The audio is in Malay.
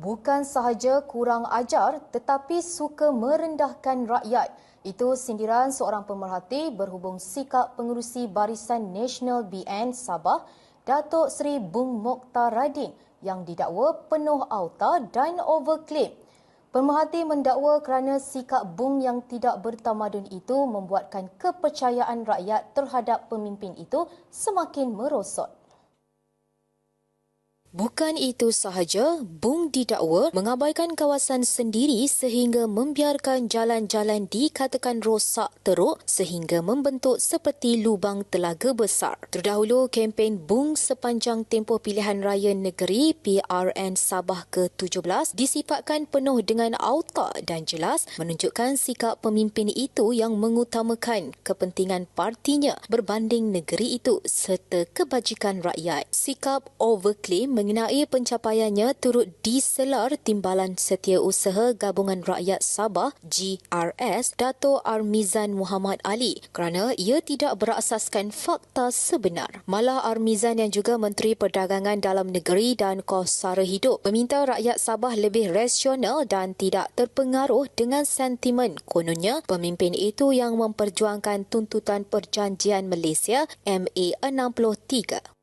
Bukan sahaja kurang ajar tetapi suka merendahkan rakyat. Itu sindiran seorang pemerhati berhubung sikap pengurusi Barisan Nasional BN Sabah, Datuk Seri Bung Mokhtar Radin yang didakwa penuh auta dan overclaim. Pemerhati mendakwa kerana sikap Bung yang tidak bertamadun itu membuatkan kepercayaan rakyat terhadap pemimpin itu semakin merosot. Bukan itu sahaja, Bung didakwa mengabaikan kawasan sendiri sehingga membiarkan jalan-jalan dikatakan rosak teruk sehingga membentuk seperti lubang telaga besar. Terdahulu, kempen Bung sepanjang tempoh pilihan raya negeri PRN Sabah ke-17 disifatkan penuh dengan auta dan jelas menunjukkan sikap pemimpin itu yang mengutamakan kepentingan partinya berbanding negeri itu serta kebajikan rakyat. Sikap overclaim mengenai pencapaiannya turut diselar Timbalan Setiausaha Gabungan Rakyat Sabah GRS Dato Armizan Muhammad Ali kerana ia tidak berasaskan fakta sebenar. Malah Armizan yang juga Menteri Perdagangan Dalam Negeri dan Kos Sara Hidup meminta rakyat Sabah lebih rasional dan tidak terpengaruh dengan sentimen kononnya pemimpin itu yang memperjuangkan tuntutan perjanjian Malaysia MA 63.